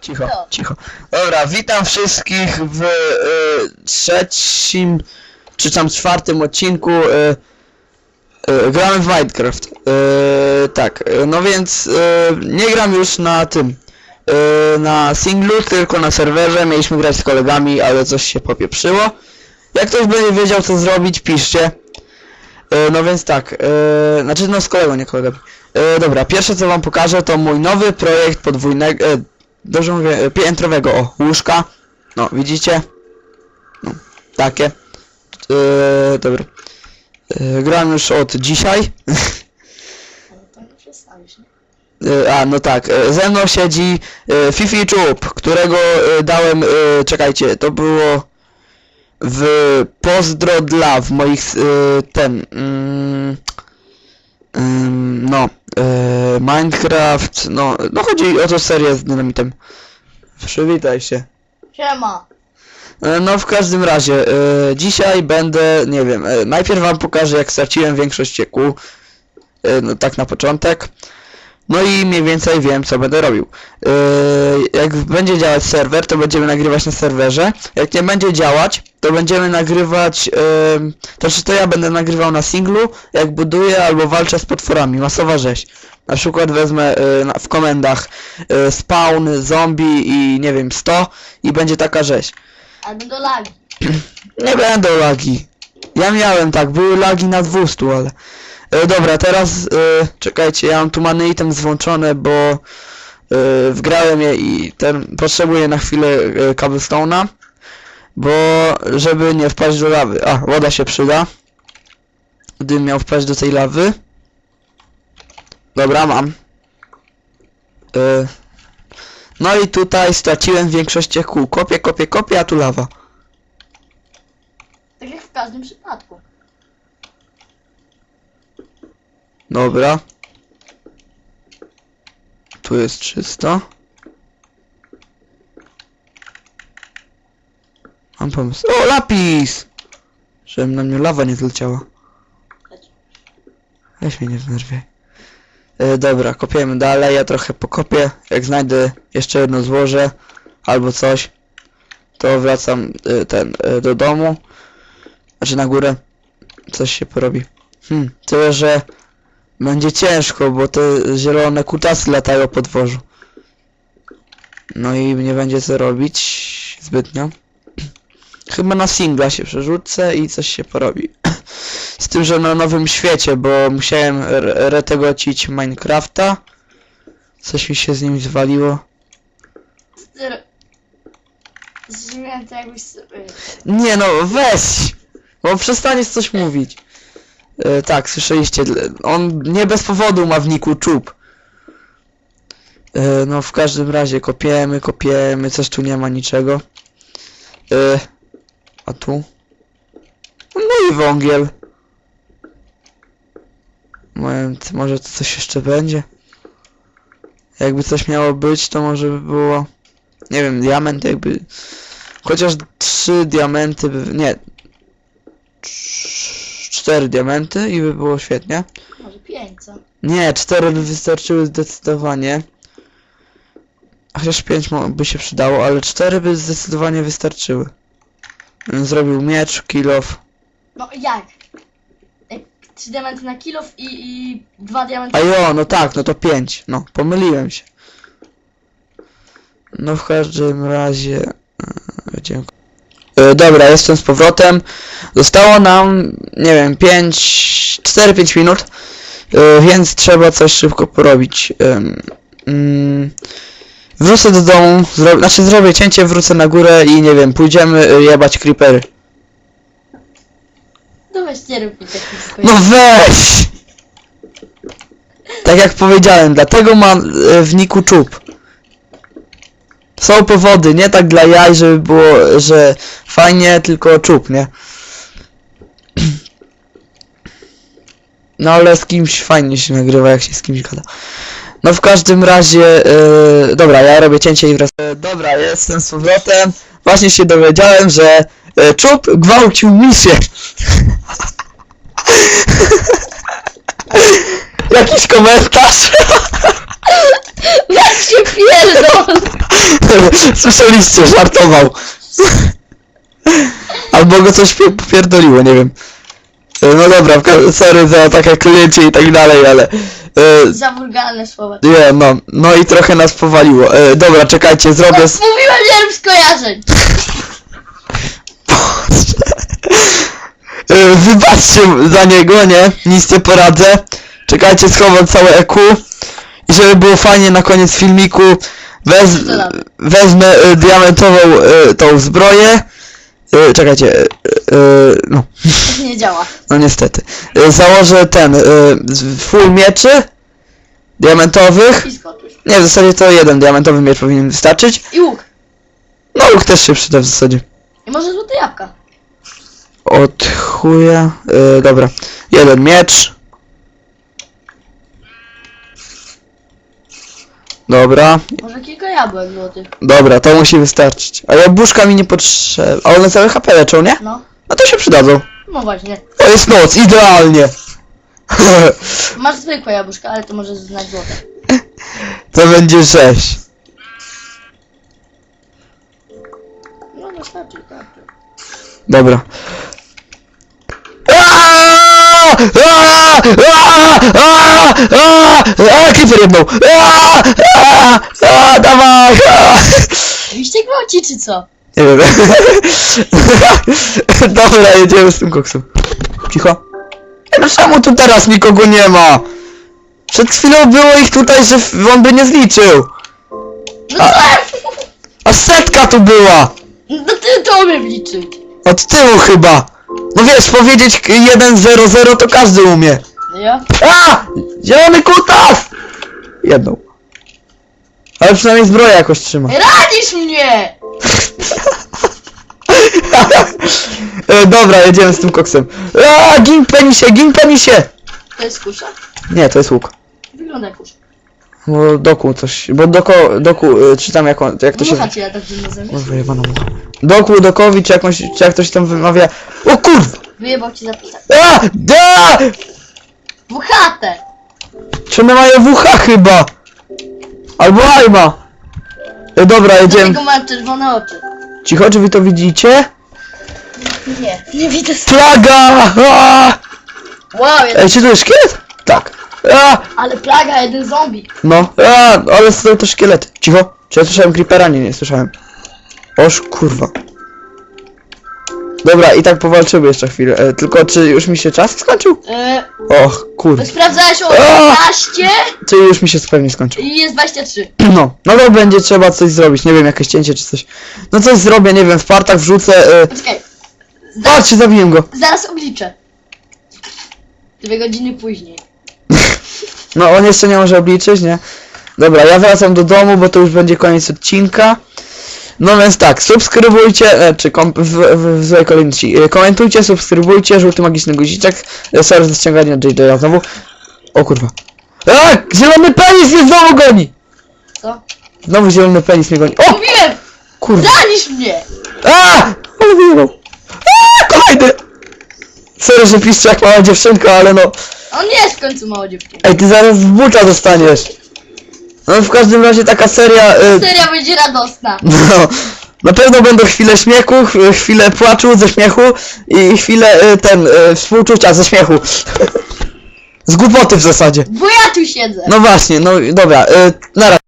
Cicho, cicho. Dobra, witam wszystkich w y, trzecim czy tam czwartym odcinku y, y, gramy w Minecraft. Y, tak, y, no więc y, nie gram już na tym y, na singlu, tylko na serwerze. Mieliśmy grać z kolegami, ale coś się popieprzyło. Jak ktoś będzie wiedział co zrobić, piszcie. Y, no więc tak, y, znaczy no z kolegą, nie kolegami. Y, dobra, pierwsze co wam pokażę to mój nowy projekt podwójnego, e, dobrze mówię, piętrowego, o, łóżka. No, widzicie? No, takie. E, dobra. E, gram już od dzisiaj. E, a, no tak, ze mną siedzi Fifi Czub, którego dałem, czekajcie, to było w pozdro dla w moich, ten, ym, no, e, Minecraft, no, no chodzi o to serię z dynamitem. Przywitaj się. Siema. E, No w każdym razie, e, dzisiaj będę, nie wiem, e, najpierw wam pokażę jak straciłem większość kół, e, no tak na początek, no i mniej więcej wiem co będę robił. E, jak będzie działać serwer, to będziemy nagrywać na serwerze, jak nie będzie działać, to będziemy nagrywać, e, to znaczy to ja będę nagrywał na singlu, jak buduję albo walczę z potworami, masowa rzeź. Na przykład wezmę e, na, w komendach e, spawn, zombie i nie wiem 100 i będzie taka rzeź. Albo do lagi. Nie będą lagi. Ja miałem tak, były lagi na 200, ale... E, dobra, teraz e, czekajcie, ja mam tu many item złączone, bo e, wgrałem je i ten potrzebuję na chwilę e, cobblestone'a, bo żeby nie wpaść do lawy. A, woda się przyda. Gdybym miał wpaść do tej lawy. Dobra, mam. E, no i tutaj straciłem większość kół. Kopię, kopię, kopię, a tu lawa. Tak jak w każdym przypadku. Dobra. Tu jest czysto. Mam pomysł. O, lapis! Żebym na mnie lawa nie zleciała. Weź mnie nie wnerwiaj. E, dobra, kopiemy dalej. Ja trochę pokopię. Jak znajdę jeszcze jedno złoże albo coś, to wracam e, ten e, do domu. Znaczy na górę. Coś się porobi. Hmm, tyle, że będzie ciężko, bo te zielone kutasy latają po dworzu. No i nie będzie co robić zbytnio. Chyba na singla się przerzucę i coś się porobi. Z tym, że na nowym świecie, bo musiałem re- retegocić Minecrafta. Coś mi się z nim zwaliło. Nie no, weź! Bo przestaniesz coś mówić. E, tak, słyszeliście, on nie bez powodu ma w niku czub. E, no w każdym razie kopiemy, kopiemy, coś tu nie ma niczego. E, a tu? No i wągiel. Moment, może to coś jeszcze będzie? Jakby coś miało być, to może by było... Nie wiem, diament jakby... Chociaż trzy diamenty by... Nie. Cz- Cztery diamenty i by było świetnie. Może pięć, co? Nie, cztery by wystarczyły zdecydowanie. Chociaż pięć by się przydało, ale cztery by zdecydowanie wystarczyły. Zrobił miecz, kilof. No jak? Jak trzy diamenty na kilof i, i dwa diamenty... A jo, no tak, no to pięć. No, pomyliłem się. No w każdym razie... e, Dziękuję. E, Dobra, jestem z powrotem. Zostało nam, nie wiem, 5, 4-5 minut, e, więc trzeba coś szybko porobić. Mm, Wrócę do domu, zro... znaczy zrobię cięcie, wrócę na górę i nie wiem, pójdziemy e, jebać creepery. No weź nie rób mi takich swoich... No weź! Tak jak powiedziałem, dlatego mam w niku czub. Są powody, nie tak dla jaj, żeby było, że fajnie, tylko czub, nie? No ale z kimś fajnie się nagrywa, jak się z kimś gada. No w każdym razie, e, dobra, ja robię cięcie i wracam. E, dobra, jestem z powrotem. Właśnie się dowiedziałem, że e, czub gwałcił misię. Jakiś komentarz? Jak się pierdol! Słyszeliście, żartował. Albo go coś pie- popierdoliło, nie wiem. E, No dobra, sorry za takie kliencie i tak dalej, ale... E, Za wulgarne słowa. nie, no, no i trochę nas powaliło. E, dobra, czekajcie, zrobię... s- Mówiłem, nie rób skojarzeń. Wybaczcie za niego, nie? Nic nie poradzę. Czekajcie, schowam całe EQ. Żeby było fajnie na koniec filmiku, wez, wezmę e, diamentową e, tą zbroję. E, czekajcie, e, e, no, nie działa. no niestety. E, założę ten, z- full mieczy diamentowych. I skoczysz. Nie, w zasadzie to jeden diamentowy miecz powinien wystarczyć. I łuk. No luk też się przyda w zasadzie. I może złote jabłka. Od chuja. E, dobra. Jeden miecz. Dobra, Może kilka jabłek złotych. dobra, to musi wystarczyć. A jabłuszka mi nie potrzeba. A one całe HP leczą, nie? No. No to się przydadzą. No właśnie. To jest noc, idealnie. Masz zwykłe jabłuszka, ale to może znać złote. to będzie rzeź. No wystarczy, tak. Dobra. Creeper jedną! Aaaa! Aaaa! Aaaa! Dawaj! Aaaa! Iście gwałci czy co? Nie wiem. Dobra, jedziemy z tym koksem. Cicho. No czemu tu teraz nikogo nie ma? Przed chwilą było ich tutaj, że f- on by nie zliczył. No A- co? A setka tu była! No ty to umiem liczyć. Od tyłu chyba. No wiesz, powiedzieć 1-0-0 to każdy umie. No ja? A! Zielony kutas! Jedną. Ale przynajmniej zbroja jakoś trzyma. Ranisz mnie! e, dobra, jedziemy z tym koksem. A, gin penisie, gin penisie! To jest kusza? Nie, to jest łuk. Wygląda jak kusza. Bo doku coś, bo doko, doku, y, czytam jak, on, jak to się... Mucha cię tak dziwnie zamiast. Kurwa, jebana mucha. Doku, dokowi, czy jakąś, czy jak to się tam wymawia. O kurwa! Wyjebał ci zapisać. A! Da! W chatę! Czy one mają WH chyba? Albo Aima. E, dobra, jedziemy. Dlatego ma czerwone oczy. Cicho, czy wy to widzicie? Nie, nie widzę. Plaga! A! Wow, jest... Ej, czy to jest szkielet? Tak. A! ale plaga, jeden zombie. No, a, ale są to szkielety. Cicho. Czy ja słyszałem creepera? Nie, nie słyszałem. Oż kurwa. Dobra, i tak powalczymy jeszcze chwilę. E, tylko czy już mi się czas skończył? Yy, Och, kurwa. sprawdzałeś o A! 15 Czy już mi się pewnie skończył. i jest 23. No, no to będzie trzeba coś zrobić. Nie wiem, jakieś cięcie czy coś. No coś zrobię, nie wiem, w partach wrzucę. E... Zaraz, Patrzcie, zabiłem go. zaraz obliczę. Dwie godziny później. No, on jeszcze nie może obliczyć, nie? Dobra, ja wracam do domu, bo to już będzie koniec odcinka. No więc tak, subskrybujcie, e, czy kom, w, w, w złej kolejności, e, komentujcie, subskrybujcie, żółty magiczny guziczek, e, sorry za ściąganie JJ znowu. O kurwa. A, zielony penis mnie znowu goni! Co? Znowu zielony penis mnie goni. O, Mówiłem! kurwa. Ranisz mnie! A! Ale wyjebał. A, kolejny! Sorry, że piszcie jak mała dziewczynka, ale no... On jest w końcu dziewczyną. Ej, ty zaraz w buta dostaniesz. No w każdym razie taka seria... Y, Seria będzie radosna. no, na pewno będą chwile śmiechu, ch- chwile płaczu ze śmiechu i chwile y, ten, y, współczucia ze śmiechu. Z głupoty w zasadzie. Bo ja tu siedzę. No właśnie, no dobra, y, na razie.